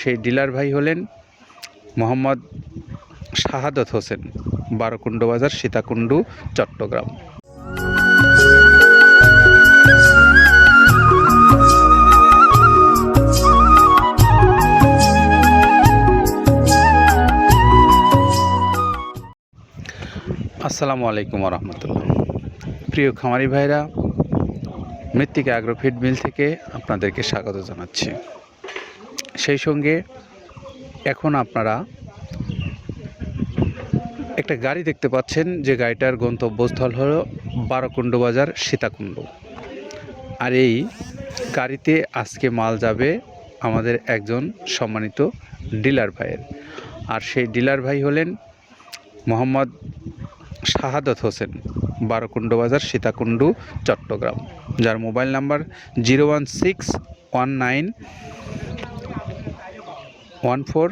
সেই ডিলার ভাই হলেন মোহাম্মদ শাহাদত হোসেন, বারকুণ্ড বাজার, সীতাকুণ্ডু, চট্টগ্রাম। আসসালামু আলাইকুম রহমতুল্লাহ প্রিয় খামারি ভাইরা, মৃত্তিকা অ্যাগ্রোফিড মিল থেকে আপনাদেরকে স্বাগত জানাচ্ছি। সেই সঙ্গে এখন আপনারা একটা গাড়ি দেখতে পাচ্ছেন, যে গাড়িটার গন্তব্যস্থল হলো বারোকুণ্ড বাজার, সীতাকুণ্ড। আর এই গাড়িতে আজকে মাল যাবে আমাদের একজন সম্মানিত ডিলার ভাইয়ের। আর সেই ডিলার ভাই হলেন মোহাম্মদ শাহাদত হোসেন, বারোকুণ্ড বাজার, সীতাকুণ্ডু, চট্টগ্রাম। যার mobile number zero one six one nine one four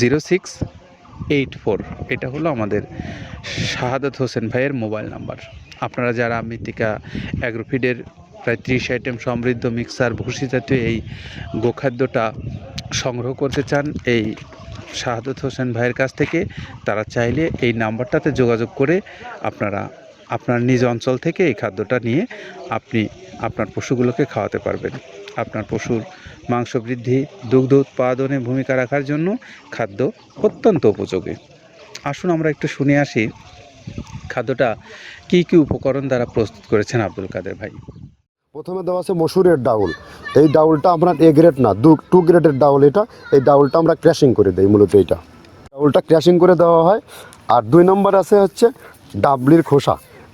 zero six eight four. এটা হলো আমাদের শাহাদত হোসেন ভাইয়ের মোবাইল নাম্বার। আপনারা যারা মৃত্তিকা অ্যাগ্রোফিডের প্রায় ত্রিশ আইটেম সমৃদ্ধ মিক্সার, ভুসি জাতীয় এই গোখাদ্যটা সংগ্রহ করতে চান, এই শাহাদত হোসেন ভাইয়ের কাছ থেকে তারা চাইলে এই নাম্বারটাতে যোগাযোগ করে আপনারা আপনার নিজ অঞ্চল থেকে এই খাদ্যটা নিয়ে আপনি আপনার পশুগুলোকে খাওয়াতে পারবেন। আপনার পশুর মাংস বৃদ্ধি, দুগ্ধ উৎপাদনে ভূমিকা রাখার জন্য খাদ্য অত্যন্ত উপযোগী। আসুন আমরা একটু শুনে আসি খাদ্যটা কি কি উপকরণ দ্বারা প্রস্তুত করেছেন আব্দুল কাদের ভাই। প্রথমে দেওয়া আছে মসুরের ডাউল। এই ডাউলটা আপনার এ গ্রেড না, দু, টু গ্রেডের ডাউল এটা। এই ডাউলটা আমরা ক্র্যাশিং করে দিই মূলত এটা ডাউলটা ক্র্যাশিং করে দেওয়া হয়। আর দুই নম্বর আছে হচ্ছে ডাবলির খোসা।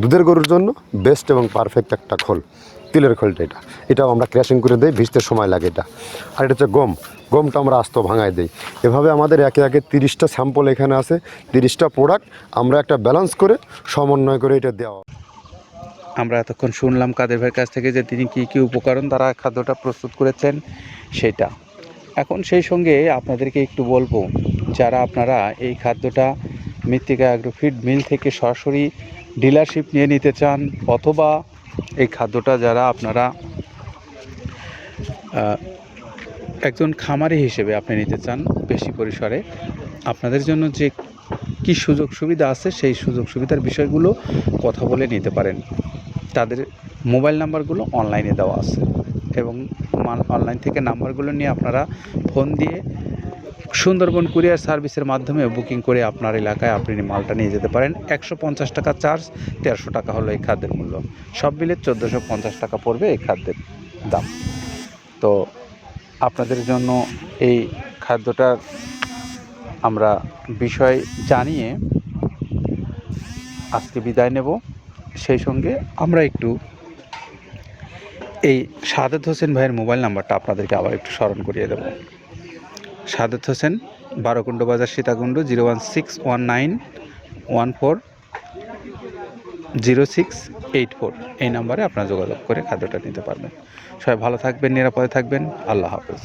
দুধের গরুর জন্য বেস্ট এবং পারফেক্ট একটা খোল, তিলের খোলটা এটা। এটাও আমরা ক্র্যাশিং করে দিই, ভিজতে সময় লাগে এটা। আর এটা হচ্ছে গম। গমটা আমরা আস্ত ভাঙায় দিই। এভাবে আমাদের একে একে তিরিশটা স্যাম্পল এখানে আছে, তিরিশটা প্রোডাক্ট আমরা একটা ব্যালেন্স করে সমন্বয় করে এটা দেওয়া। আমরা এতক্ষণ শুনলাম কাদের ভাইয়ের কাছ থেকে যে তিনি কী কী উপকরণ দ্বারা খাদ্যটা প্রস্তুত করেছেন, সেটা। এখন সেই সঙ্গে আপনাদেরকে একটু বলব, যারা আপনারা এই খাদ্যটা মৃত্তিকা অ্যাগ্রোফিড মিল থেকে সরাসরি ডিলারশিপ নিয়ে নিতে চান অথবা এই খাদ্যটা যারা আপনারা একজন খামারি হিসেবে আপনি নিতে চান বেশি পরিসরে, আপনাদের জন্য যে কি সুযোগ সুবিধা আছে সেই সুযোগ সুবিধার বিষয়গুলো কথা বলে নিতে পারেন। তাদের মোবাইল নাম্বারগুলো অনলাইনে দেওয়া আছে এবং অনলাইন থেকে নাম্বারগুলো নিয়ে আপনারা ফোন দিয়ে সুন্দরবন কুরিয়ার সার্ভিসের মাধ্যমে বুকিং করে আপনার এলাকায় আপনি মালটা নিয়ে যেতে পারেন। একশো পঞ্চাশ টাকা চার্জ তেরোশো টাকা হলো এই খাদ্যের মূল্য। সব মিলে চোদ্দোশো পঞ্চাশ টাকা পড়বে এই খাদ্যের দাম। তো আপনাদের জন্য এই খাদ্যটার আমরা বিষয় জানিয়ে আজকে বিদায় নেব। সেই সঙ্গে আমরা একটু এই সাদেত হোসেন ভাইয়ের মোবাইল নাম্বারটা আপনাদেরকে আবার একটু স্মরণ করিয়ে দেব। সাদেত হোসেন, বারোকুণ্ড বাজার, Sitakunda, zero one six one nine one four, zero six eight four. এই নাম্বারে আপনারা যোগাযোগ করে খাদ্যটা নিতে পারবেন। সবাই ভালো থাকবেন, নিরাপদে থাকবেন। আল্লাহ হাফেজ।